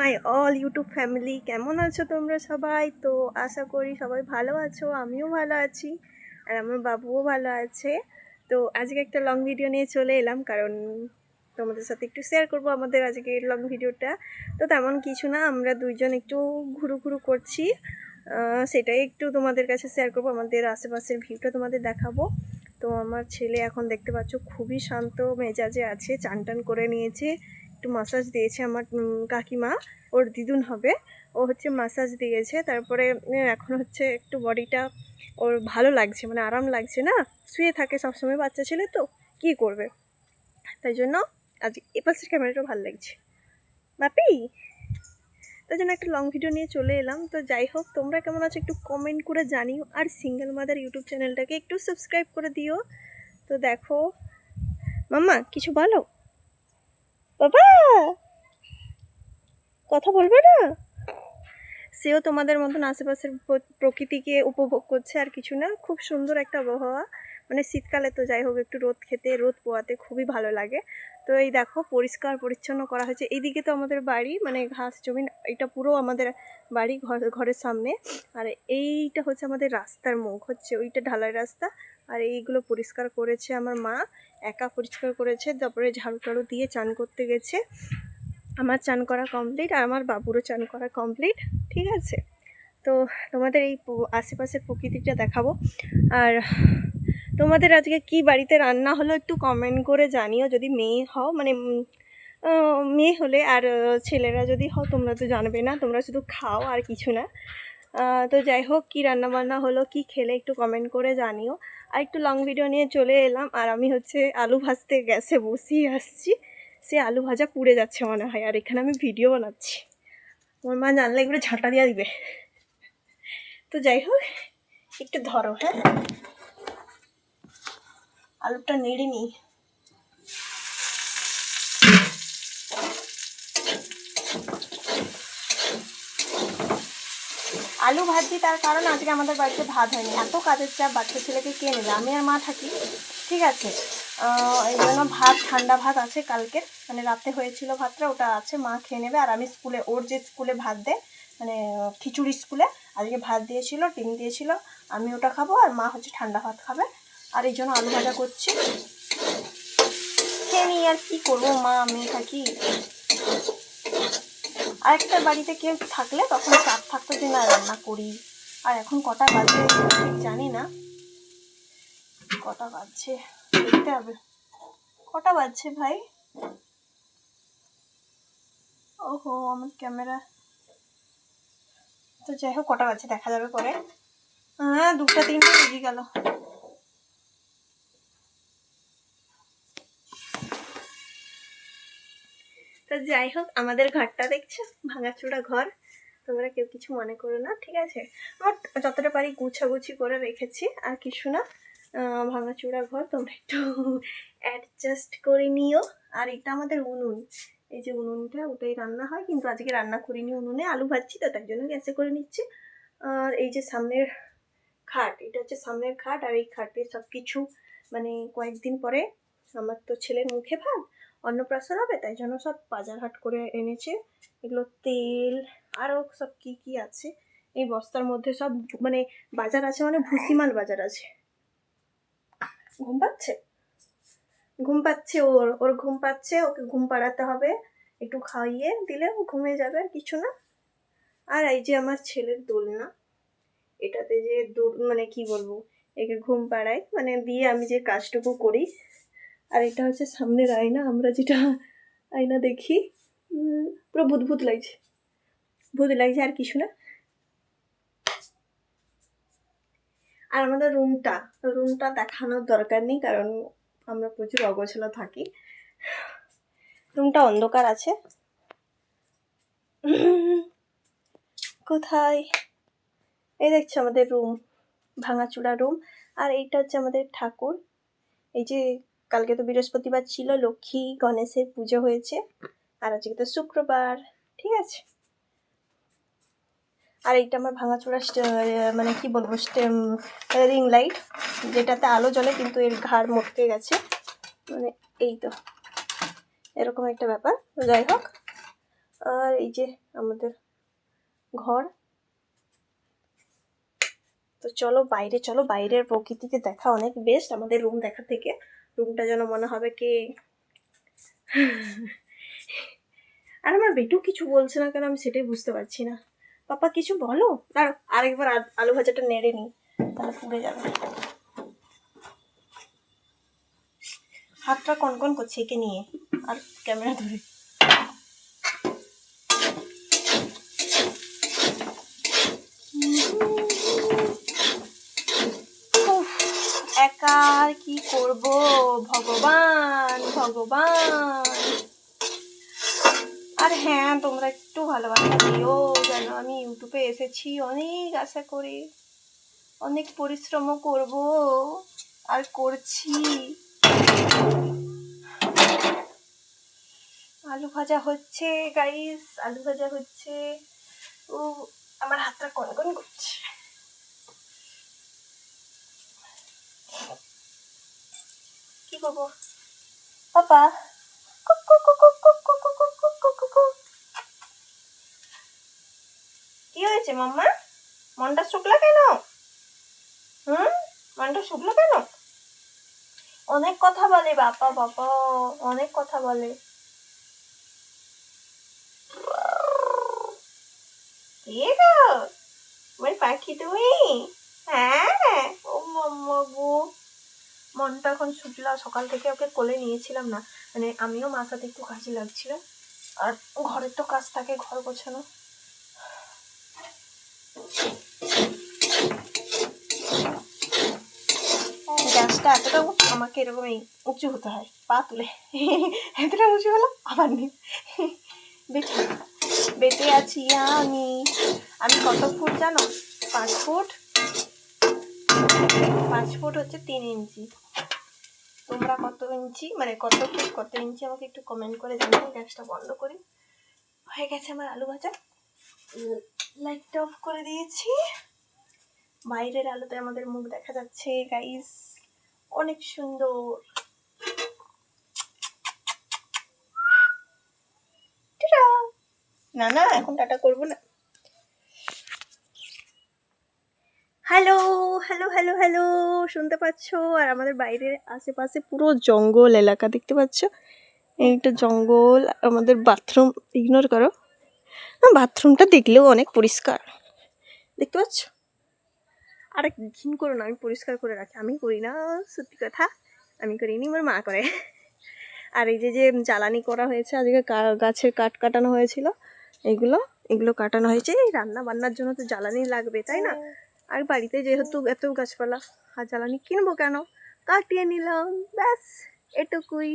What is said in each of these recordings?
My all YouTube family, কেমন আছো তোমরা সবাই? তো আশা করি সবাই ভালো আছো, আমিও ভালো আছি আর আমার বাবুও ভালো আছে। তো আজকে একটা লং ভিডিও নিয়ে চলে এলাম, কারণ তোমাদের সাথে একটু শেয়ার করব আমাদের আজকে লং ভিডিওটা তো তেমন কিছু না, আমরা দুইজন একটু ঘুরু ঘুরু করছি সেটাই একটু তোমাদের কাছে শেয়ার করব, আমাদের আশেপাশের ভিউটা তোমাদের দেখাবো। তো আমার ছেলে এখন দেখতে পাচ্ছ খুবই শান্ত মেজাজে আছে চান টান করে নিয়েছে। একটু মাসাজ দিয়েছে আমার কাকিমা, ওর দিদুন হবে। ও হচ্ছে মাসাজ দিয়েছে, তারপরে এখন হচ্ছে একটু বডিটা ওর ভালো লাগছে মানে আরাম লাগছে না? শুয়ে থাকে সবসময় বাচ্চা ছেলে তো, কী করবে? তাই জন্য আজ এপাশের ক্যামেরাটা ভালো লাগছে। বাপি তাই জন্য একটা লং ভিডিও নিয়ে চলে এলাম। তো যাই হোক, তোমরা কেমন আছো একটু কমেন্ট করে জানিও। আর সিঙ্গেল মাদার ইউটিউব চ্যানেলটাকে একটু সাবস্ক্রাইব করে দিও। তো দেখো, মাম্মা, কিছু বলো? বাবা! কথা বলবে না? সেও তোমাদের মতন আশেপাশের প্রকৃতিকে উপভোগ করছে আর কিছু না। খুব সুন্দর একটা আবহাওয়া। মানে শীতকালে তো যাই হোক, একটু রোদ খেতে, রোদ পোয়াতে খুবই ভালো লাগে। তো এই দেখো, পরিষ্কার, পরিচ্ছন্ন করা হয়েছে। এইদিকে তো আমাদের বাড়ি মানে ঘাস, জমি, এটা পুরো আমাদের বাড়ি, ঘর, ঘরের সামনে। আর এইটা হচ্ছে আমাদের রাস্তার মুখ, হচ্ছে ওইটা ঢালাই রাস্তা। আর এইগুলো পরিষ্কার করেছে আমার মা, একা পরিষ্কার করেছে, তারপরে ঝাড়ু টাড়ু দিয়ে চান করতে গেছে। আমার চান করা কমপ্লিট আর আমার বাবুরও চান করা কমপ্লিট ঠিক আছে? তো তোমাদের এই আশেপাশের প্রকৃতিটা দেখাবো। আর তোমাদের আজকে কি বাড়িতে রান্না হলো একটু কমেন্ট করে জানিও, যদি মেয়ে হও মানে মেয়ে হলে আর ছেলেরা যদি হও, তোমরা তো জানবে না, তোমরা শুধু খাও আর কিছু না। তো যাই হোক, কী রান্না বান্না হলো, কি খেলে একটু কমেন্ট করে জানিও। আর একটু লং ভিডিও নিয়ে চলে এলাম। আর আমি হচ্ছে আলু ভাজতে গ্যাসে বসিয়ে আসছি। সে আলু ভাজা পুড়ে যাচ্ছে মনে হয়, আর এখানে আমি ভিডিও বানাচ্ছি। আমার মা জানলে এগুলো ঝাঁটা দিয়ে দিবে। তো যাই হোক, একটু ধরো হ্যাঁ? আলুটা নেড়ে নিই। আলু ভাজি, তার কারণ আজকে আমাদের বাড়িতে ভাত হয়নি। এত কাজের চাপ বাচ্চা ছেলেকে কে নেবে? আমি আর মা থাকি। ঠিক আছে। এই জন্য ভাত, ঠান্ডা ভাত আছে কালকে। মানে রাতে হয়েছিল ভাতটা, ওটা আছে, মা খেয়ে নেবে। আর আমি স্কুলে, ওর যে স্কুলে ভাত দেয় মানে খিচুড়ি স্কুলে, আজকে ভাত দিয়েছিল, ডিম দিয়েছিল, আমি ওটা খাব আর মা হচ্ছে ঠান্ডা ভাত খাবে। আর এই জন্য আলু ভাজা করছি। খেয়ে নিই আর কি করব? মা, আমি থাকি। আরেকটা বাড়িতে কেউ থাকলে তখন চাপ থাকতো যে, না, রান্না করি। আর এখন কটা বাজে জানি না। কটা বাজছে? দেখতে হবে। কটা বাজছে ভাই? ওহো, আমার ক্যামেরা। তো যাই হোক, কটা বাজছে, দেখা যাবে পরে। হ্যাঁ দুটা তিনটে বেজে গেল। তো যাই হোক আমাদের ঘরটা দেখছ? ভাঙাচোরা ঘর। তোমরা কেউ কিছু মনে করো না ঠিক আছে? আমার যতটা পারি গুছাগুছি করে রেখেছি আর কিছু না। আহ, ভাঙাচোরা ঘর তোমরা একটু অ্যাডজাস্ট করে নিও। আর এটা আমাদের উনুন। এই যে উনুনটা ওটাই রান্না হয় কিন্তু আজকে রান্না করিনি উনুনে আলু ভাজছি তো তার জন্য গ্যাসে করে নিচ্ছি। আর এই যে সামনের খাট এটা হচ্ছে সামনের খাট আর এই খাটে সব কিছু মানে কয়েকদিন পরে আমার তো ছেলের মুখে ভাত অন্নপ্রাশন হবে, তাই জন্য সব বাজার হাট করে এনেছে। এগুলো তেল আরও সব কি কি আছে? এই বস্তার মধ্যে সব মানে বাজার আছে মানে ভুসিমাল বাজার আছে। ঘুম পাচ্ছে? ঘুম পাচ্ছে ওর ওর ঘুম পাচ্ছে, ওকে ঘুম পাড়াতে হবে। একটু খাইয়ে দিলে ও ঘুমিয়ে যাবে আর কিছু না। আর এই যে আমার ছেলের দোলনা, এটাতে যে দৌড় মানে কি বলব, একে ঘুম পাড়াই মানে দিয়ে আমি যে কাজটুকু করি আর এটা হচ্ছে সামনের আয়না, আমরা যেটা আয়না দেখি পুরো ভূত ভূত লাগছে। ভূত লাগছে আর কিছু না। আর আমাদের রুমটা রুমটা দেখানোর দরকার নেই, কারণ আমরা প্রচুর অগোছালো থাকি। রুমটা অন্ধকার আছে। কোথায়? এই দেখছ আমাদের রুম ভাঙাচোরা রুম আর এইটা হচ্ছে আমাদের ঠাকুর। এই যে কালকে তো বৃহস্পতিবার ছিল, লক্ষ্মী গণেশের পুজো হয়েছে। আর আজকে তো শুক্রবার, ঠিক আছে? আর এইটা আমার ভাঙাচোরা স্টে- মানে কি বলব রিং লাইট, যেটাতে আলো জ্বলে কিন্তু এর ঘাড় মটকে গেছে। মানে এই তো, এরকম একটা ব্যাপার। যাই হোক, আর এই যে আমাদের ঘর। তো চলো বাইরে, চলো বাইরের প্রকৃতিকে দেখা অনেক বেস্ট আমাদের রুম দেখা থেকে। রুমটা যেন মনে হবে কে? আর আমার বেটু কিছু বলছে না কেন আমি সেটাই বুঝতে পারছি না। পাপা, কিছু বলো? দাঁড়ো আরেকবার আলু ভাজাটা নেড়ে নিই, তাহলে পুড়ে যাবে। হাতটা কনকন করছে একে নিয়ে, আর ক্যামেরা ধরে। একা আর কি করব? ভগবান ভগবান। আর হ্যাঁ তোমরা একটু ভালোবাসা দিও যেন আমি ইউটিউবে এসেছি, অনেক আশা করে। অনেক পরিশ্রমও করব আর করছি। আলু ভাজা হচ্ছে গাইস আলু ভাজা হচ্ছে। ও, আমার হাতটা কনকন করছে। কুক কুক। কি হয়েছে মাম্মা মনটা শুকলো কেন হুম মনটা শুকলো কেন অনেক কথা বলে বাবা বাবা অনেক কথা বলে পাখি তুমি হ্যাঁ ও মাম্মা গো মনটা এখন ছুটলা সকাল থেকে ওকে কোলে নিয়েছিলাম না। মানে আমিও মাথাতে একটু কাজে লাগছিল। আর ঘরের তো কাজ থাকে, ঘর গোছানো। গ্যাসটা এতটা আমাকে এরকম এই উঁচু হতে হয়, পা তুলে। এতটা উঁচু হলো, আবার নেই। বেটে বেটে আছি আমি। আমি কত ফুট জানো? পাঁচ ফুট। পাঁচ ফুট হচ্ছে তিন ইঞ্চি। তোমরা কত ইঞ্চি মানে কত ফুট, কত ইঞ্চি আমাকে একটু কমেন্ট করে জানিও গ্যাসটা বন্ধ করি। হয়ে গেছে আমার আলু ভাজা। লাইটটা অফ করে দিয়েছি। বাইরের আলোতে আমাদের মুখ দেখা যাচ্ছে গাইস অনেক সুন্দর। না না, এখন টাটা করব না। হ্যালো হ্যালো হ্যালো হ্যালো, শুনতে পাচ্ছো? আর আমাদের বাইরের আশেপাশে পুরো জঙ্গল এলাকা দেখতে পাচ্ছ? এইটা জঙ্গল, আমাদের বাথরুম ইগনোর করো। বাথরুমটা দেখলেও অনেক পরিষ্কার। দেখতে পাচ্ছ? আর ঘিন করো না, আমি পরিষ্কার করে রাখি। আমি করি না, সত্যি কথা। আমি করিনি, আমার মা করে। আর এই যে যে জ্বালানি করা হয়েছে, আজকে গাছের কাঠ কাটানো হয়েছিল, এগুলো এগুলো কাটানো হয়েছে। রান্না বান্নার জন্য তো জ্বালানি লাগবে, তাই না? আর বাড়িতে যেহেতু এত গাছপালা, আর জ্বালানি কিনবো কেন? কাটিয়ে নিলাম, ব্যাস, এটুকুই।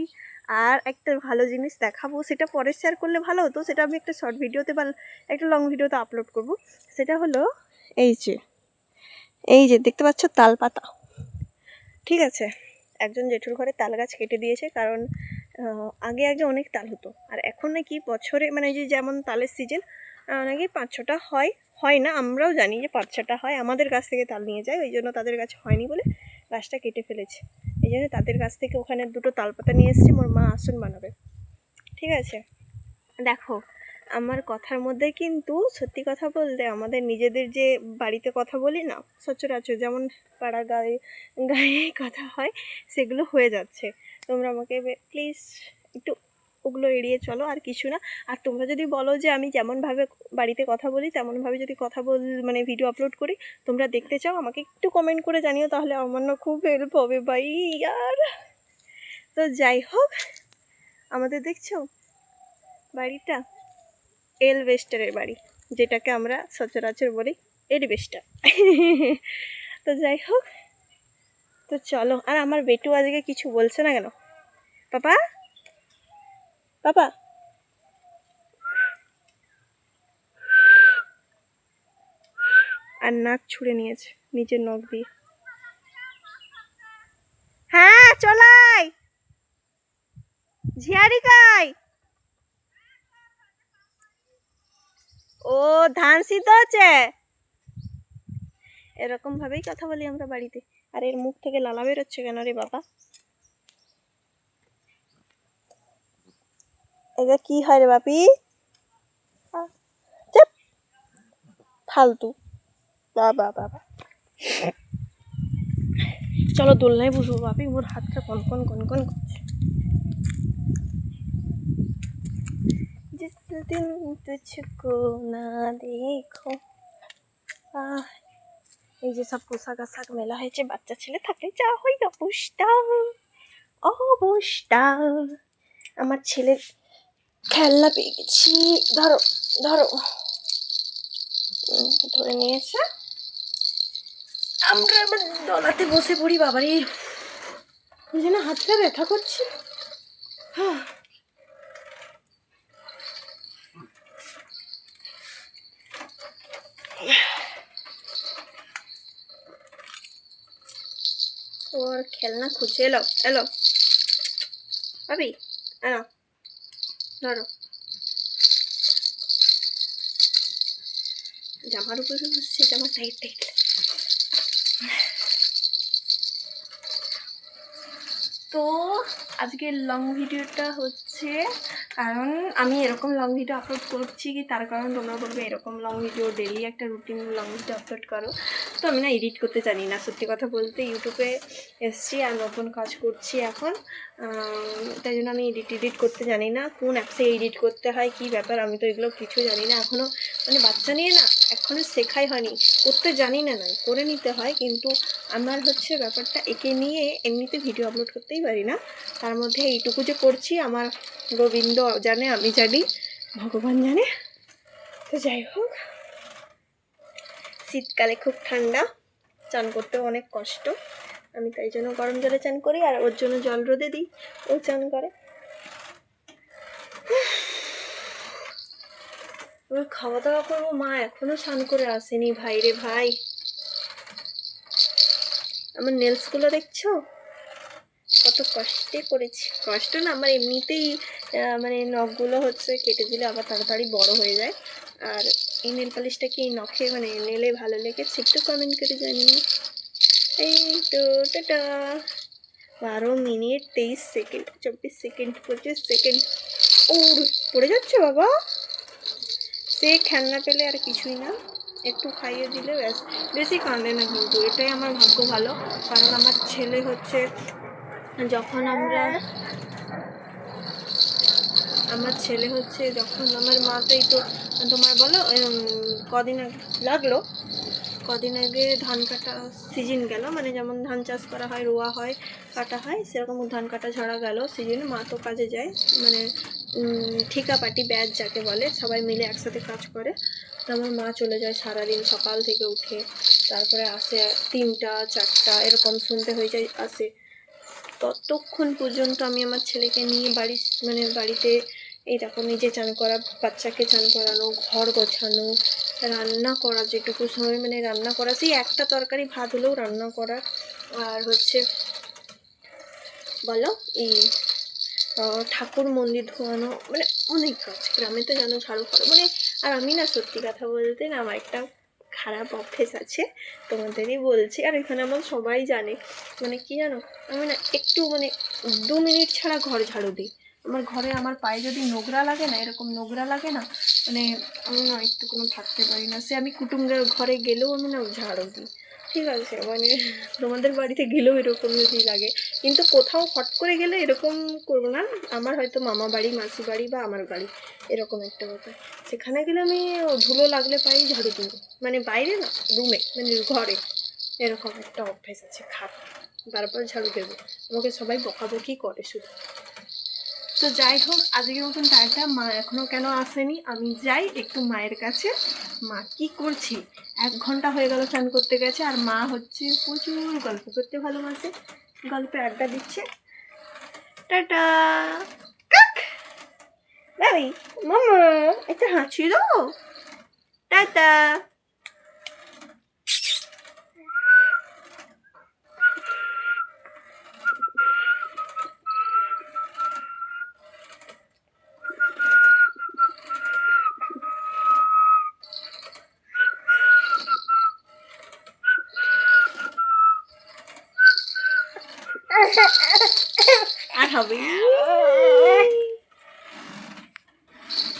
আর একটা ভালো জিনিস দেখাবো, সেটা পরে শেয়ার করলে ভালো হতো, সেটা আমি একটা শর্ট ভিডিওতে বা একটা লং ভিডিওতে আপলোড করব। সেটা হলো এই যে এই যে দেখতে পাচ্ছ তাল পাতা ঠিক আছে? একজন জেঠুর ঘরে তাল গাছ কেটে দিয়েছে, কারণ আগে আগে অনেক তাল হতো। আর এখন নাকি বছরে মানে যে যেমন তালের সিজন নাকি পাঁচ ছটা হয়? হয় না, আমরাও জানি যে পাঁচ ছটা হয়, আমাদের কাছ থেকে তাল নিয়ে যায়, ওই জন্য তাদের কাছে হয়নি বলে গাছটা কেটে ফেলেছে। এই জন্য তাদের কাছ থেকে ওখানে দুটো তালপাতা নিয়ে এসেছে, মোর মা আসন বানাবে। ঠিক আছে? দেখো, আমার কথার মধ্যে কিন্তু সত্যি কথা বলতে আমাদের নিজেদের যে বাড়িতে কথা বলি না, সচরাচর যেমন পাড়া গায়ে গায়ে কথা হয়, সেগুলো হয়ে যাচ্ছে। তোমরা আমাকে প্লিজ একটু ওগুলো এড়িয়ে চলো, আর কিছু না। আর তোমরা যদি বলো যে আমি যেমনভাবে বাড়িতে কথা বলি, তেমনভাবে যদি কথা বল মানে ভিডিও আপলোড করি, তোমরা দেখতে চাও, আমাকে একটু কমেন্ট করে জানিও, তাহলে আমার না খুব হেল্প হবে, ভাই। আর তো যাই হোক, আমাদের দেখছ? বাড়িটা এলভেস্টারের বাড়ি, যেটাকে আমরা সচরাচর বলি এলভেস্টার তো যাই হোক, তো চলো। আর আমার বেটু আজকে কিছু বলছে না কেন? পাপা? পাপা আর নাক ছুঁড়ে নিয়েছে নিচের নখ দিয়ে। হ্যাঁ চলাই ঝিয়ারি কাই। ও, ধান সিদ্ধ হচ্ছে? এরকম ভাবেই কথা বলি আমরা বাড়িতে। আর এর মুখ থেকে লালা বেরোচ্ছে কেন রে বাবা? এটা কি হয় রে বাপি? ফালতু। বাবা বাবা চলো দোলনায় বসবো বাপি, মোর হাতটা কনকন কনকন করছে দিন তুঝকো না দেখো। এই যে সব পোশাক আশাক মেলা হয়েছে, বাচ্চা ছেলে থাকলে যা হয় অবস্থা। অবস্থা। আমার ছেলের খেলনা পেয়ে গেছি। ধরো ধরো। ধরে নিয়েছে আমরা এবার দলাতে বসে পড়ি, বাবারে। ওই জন্য হাতটা ব্যথা করছে। হ্যাঁ। ওর খেলনা খুঁজে এলো এলো। ভাবি, এলো। ধরো। জামার উপরে বসছে জামা টাইট টাইট তো আজকের লং ভিডিওটা হচ্ছে কারণ আমি এরকম লং ভিডিও আপলোড করছি কি তার কারণ তোমরা বলবে এরকম লং ভিডিও ডেলি একটা রুটিন লং ভিডিও আপলোড করো। তো আমি না এডিট করতে জানি না। সত্যি কথা বলতে ইউটিউবে এসছি আর নতুন কাজ করছি এখন। তাই জন্য আমি এডিট এডিট করতে জানি না, কোন অ্যাপসে এডিট করতে হয়, কি ব্যাপার, আমি তো এগুলো কিছু জানি না এখনও মানে বাচ্চা নিয়ে না এখনও শেখাই হয়নি। করতে জানি না নয় করে নিতে হয়, কিন্তু আমার হচ্ছে ব্যাপারটা একে নিয়ে এমনিতে ভিডিও আপলোড করতেই পারি না। তার মধ্যে এইটুকু যে করছি, আমার গোবিন্দ জানে, আমি জানি, ভগবান জানে। তো যাই হোক, শীতকালে খুব ঠান্ডা, চান করতেও অনেক কষ্ট। আমি তাই জন্য গরম জলে চান করি আর ওর জন্য জল রোদে দিই, ও চান করে। খাওয়া দাওয়া করব, মা এখনও স্নান করে আসেনি, ভাই রে ভাই। আমার নেলসগুলো দেখছ? কত কষ্টে করেছি কষ্ট না, আমার এমনিতেই মানে নখগুলো হচ্ছে কেটে দিলে আবার তাড়াতাড়ি বড় হয়ে যায়। আর এই নেল পালিশটা কি নখে মানে নেলে ভালো লেগেছে? একটু কমেন্ট করে জানিও। এই তো টাটা। বারো মিনিট তেইশ সেকেন্ড, চব্বিশ সেকেন্ড, পঁচিশ সেকেন্ড। ও পড়ে যাচ্ছে বাবা। সে খেলনা পেলে আর কিছুই না। একটু খাইয়ে দিলে ব্যাস। বেশি কাঁদে না কিন্তু, এটাই আমার ভাগ্য ভালো। কারণ আমার ছেলে হচ্ছে, যখন আমরা, আমার ছেলে হচ্ছে, যখন আমার মাতেই তো তোমার বলো কদিন লাগল। কদিন আগে ধান কাটা সিজন গেল মানে যেমন ধান চাষ করা হয়, রোয়া হয়, কাটা হয়, সেরকম ধান কাটা ঝরা গেল সিজনে মা তো কাজে যায় মানে ঠিকা পাটি, ব্যাচ যাকে বলে, সবাই মিলে একসাথে কাজ করে। তো আমার মা চলে যায় সারাদিন সকাল থেকে উঠে, তারপরে আসে তিনটা, চারটা, এরকম শুনতে হয়ে যায়, আসে। ততক্ষণ পর্যন্ত আমি আমার ছেলেকে নিয়ে বাড়ি মানে বাড়িতে এই দেখো, নিজে চান করা, বাচ্চাকে চান করানো, ঘর গোছানো, রান্না করা, যেটুকু সময় মানে রান্না করা, সেই একটা তরকারি ভাত হলেও রান্না করা। আর হচ্ছে, বলো, এই ঠাকুর মন্দির ধোয়ানো মানে অনেক কাজ। গ্রামে তো জানো, ঝাড়ু করো মানে আর আমি না সত্যি কথা বলতে না, আমার একটা খারাপ অভ্যেস আছে, তোমাদেরই বলছি। আর এখানে আমার সবাই জানে মানে কি জানো, আমি না একটু মানে দু মিনিট ছাড়া ঘর ঝাড়ু দিই। আমার ঘরে আমার পায়ে যদি নোংরা লাগে না, এরকম নোংরা লাগে না মানে আমি না একটু কোনো থাকতে পারি না। সে আমি কুটুম্বের ঘরে গেলেও আমি না ঝাড়ু দিই। ঠিক আছে মানে তোমাদের বাড়িতে গেলেও এরকম যদি লাগে। কিন্তু কোথাও হট করে গেলে এরকম করব না। আমার হয়তো মামা বাড়ি, মাসি বাড়ি বা আমার বাড়ি, এরকম একটা ব্যাপার। সেখানে গেলে আমি ধুলো লাগলে পাই ঝাড়ু দিব। মানে বাইরে না, রুমে মানে ঘরে, এরকম একটা অভ্যেস আছে, খারাপ। বারবার ঝাড়ু দেবো। আমাকে সবাই বকাবকি করে শুধু। তো যাই হোক, আজকের মতন টাইমটা মা এখনও কেন আসেনি? আমি যাই একটু মায়ের কাছে। মা, কি করছি? এক ঘণ্টা হয়ে গেল চান করতে গেছে, আর মা হচ্ছে প্রচুর গল্প করতে ভালোবাসে। গল্পে আড্ডা দিচ্ছে। টাটা। বাবি, মামা, একটা হাঁচি দাও টাটা।